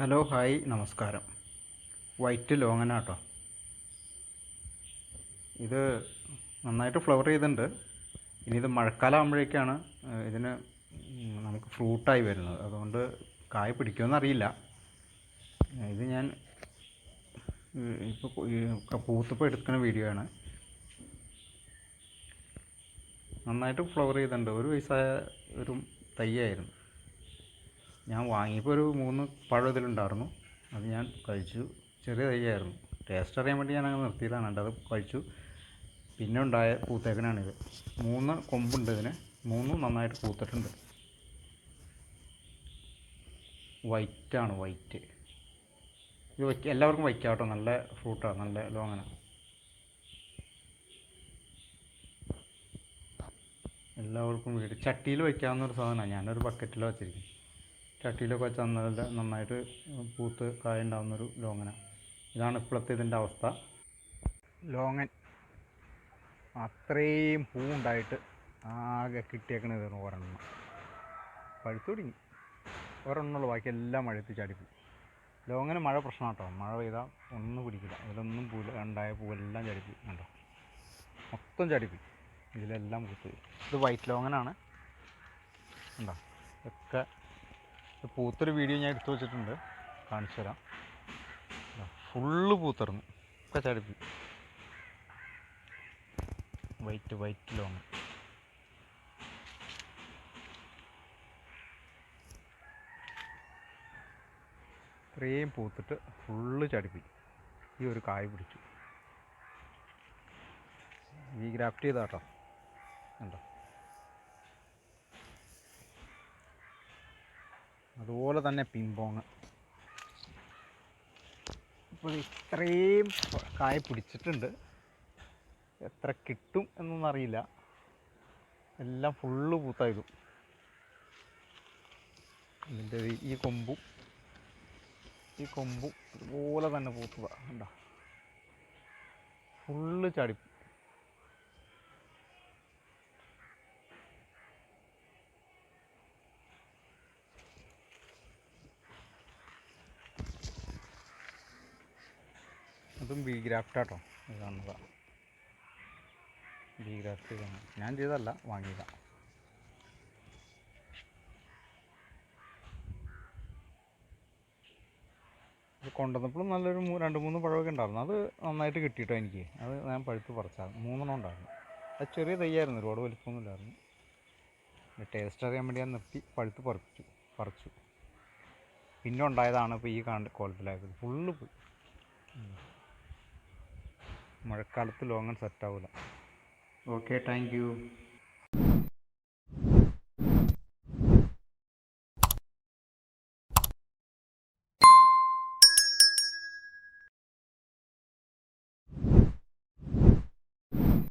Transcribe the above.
Hello hi നമസ്കാരം. White ലോങ്ങന കേട്ടോ ഇത് നന്നായിട്ട് ഫ്ലവർ ചെയ്തിട്ടുണ്ട് ഇനി ഇത് മഴക്കാലം ആകുമ്പോഴേക്കാണ് ഇതിന് നമുക്ക് ഫ്രൂട്ടായി വരുന്നത്. അതുകൊണ്ട് കായ പിടിക്കുമെന്ന് അറിയില്ല. ഇത് ഞാൻ ഇപ്പോൾ പൂത്തപ്പോൾ എടുക്കുന്ന വീഡിയോ ആണ്. നന്നായിട്ട് ഫ്ലവർ ചെയ്തിട്ടുണ്ട് ഒരു വയസ്സായ ഒരു തൈയായിരുന്നു ഞാൻ വാങ്ങിയപ്പോൾ ഒരു മൂന്ന് പഴം ഇതിലുണ്ടായിരുന്നു അത് ഞാൻ കഴിച്ചു. ചെറിയ തൈയായിരുന്നു. ടേസ്റ്റ് അറിയാൻ വേണ്ടി ഞാൻ അങ്ങനെ നിർത്തിയതാണ്. അത് കഴിച്ചു. പിന്നെ ഉണ്ടായ പൂത്തേക്കനാണിത് മൂന്ന് കൊമ്പുണ്ട് ഇതിന്. മൂന്നും നന്നായിട്ട് പൂത്തിട്ടുണ്ട് വൈറ്റാണ് വൈറ്റ് ഇത് വയ്ക്ക എല്ലാവർക്കും വയ്ക്കാം കേട്ടോ നല്ല ഫ്രൂട്ടാണ് നല്ല ലോങ്ങന എല്ലാവർക്കും വീട് ചട്ടിയിൽ വയ്ക്കാവുന്ന ഒരു സാധനമാണ്. ഞാനൊരു ബക്കറ്റിൽ വച്ചിരിക്കും ചട്ടിയിലൊക്കെ വെച്ചാൽ നല്ല നന്നായിട്ട് പൂത്ത് കായ ഉണ്ടാകുന്നൊരു ലോങ്ങന. ഇതാണ് ഇപ്പോഴത്തെ ഇതിന്റെ അവസ്ഥ. ലോങ്ങൻ. അത്രയും പൂ ഉണ്ടായിട്ട് ആകെ കിട്ടിയേക്കണ ഇത് ഒരെണ്ണം പഴുത്തു തുടങ്ങി ഒരെണ്ണമുള്ളൂ ബാക്കി എല്ലാം മഴയത്ത് ചാടിപ്പോയി. ലോങ്ങന് മഴ പ്രശ്നം കേട്ടോ മഴ പെയ്താൽ ഒന്നും പിടിക്കില്ല. അതിലൊന്നും പൂ ഉണ്ടായ പൂവെല്ലാം ചാടിപ്പോയി. കണ്ടോ? മൊത്തം ചാടിപ്പോയി. ഇതിലെല്ലാം പൂത്ത്. ഇത് വൈറ്റ് ലോങ്ങനാണ്. ഉണ്ടോ ഒക്കെ പൂത്തൊരു വീഡിയോ ഞാൻ എടുത്തു വെച്ചിട്ടുണ്ട്. കാണിച്ചു തരാം. ഫുള്ള് പൂത്തിറങ്ങും ഒക്കെ ചടിപ്പി വൈറ്റ് വൈറ്റ് ലോങ് ഇത്രയും പൂത്തിട്ട് ഫുള്ള് ചടിപ്പി ഈ ഒരു കായ് പിടിച്ചു. ഈ ഗ്രാഫ്റ്റ് ചെയ്താട്ടോ. കണ്ടോ? അതുപോലെ തന്നെ പിമ്പോങ് ഇപ്പോൾ ഇത്രയും കായ പിടിച്ചിട്ടുണ്ട്. എത്ര കിട്ടും എന്നൊന്നും അറിയില്ല എല്ലാം ഫുള്ള് പൂത്തായതും. ഇതിന്റെ ഈ- കൊമ്പും. ഈ കൊമ്പും ഇതുപോലെ തന്നെ പൂത്തതാ. കണ്ടോ? ഫുള്ള് ചാടി അതും ബി ഗ്രാഫ്റ്റാട്ടോ ഇത് കാണുന്നതാണ് ബി ഗ്രാഫ്റ്റ് ഞാൻ ചെയ്തല്ല വാങ്ങിയതാണ് ഇത് കൊണ്ടുവന്നപ്പോഴും നല്ലൊരു രണ്ട് മൂന്ന് പഴമൊക്കെ ഉണ്ടായിരുന്നു. അത് നന്നായിട്ട് കിട്ടിയിട്ടോ എനിക്ക്. അത് ഞാൻ പഴുത്ത് പറിച്ചാൽ മൂന്നെണ്ണം ഉണ്ടായിരുന്നു. അത് ചെറിയ തൈയായിരുന്നു ഒരുപാട് വലിപ്പമൊന്നുമില്ലായിരുന്നു ടേസ്റ്റ് അറിയാൻ വേണ്ടി ഞാൻ നിർത്തി പഴുത്ത് പറിച്ചു പറിച്ചു. പിന്നെ ഉണ്ടായതാണ് ഇപ്പോൾ ഈ കാണ കോലത്തിലായത് ഫുള്ള് പോയി. മഴക്കാലത്ത് ലോങ്ങൺ സെറ്റ് ആവില്ല ഓക്കെ താങ്ക്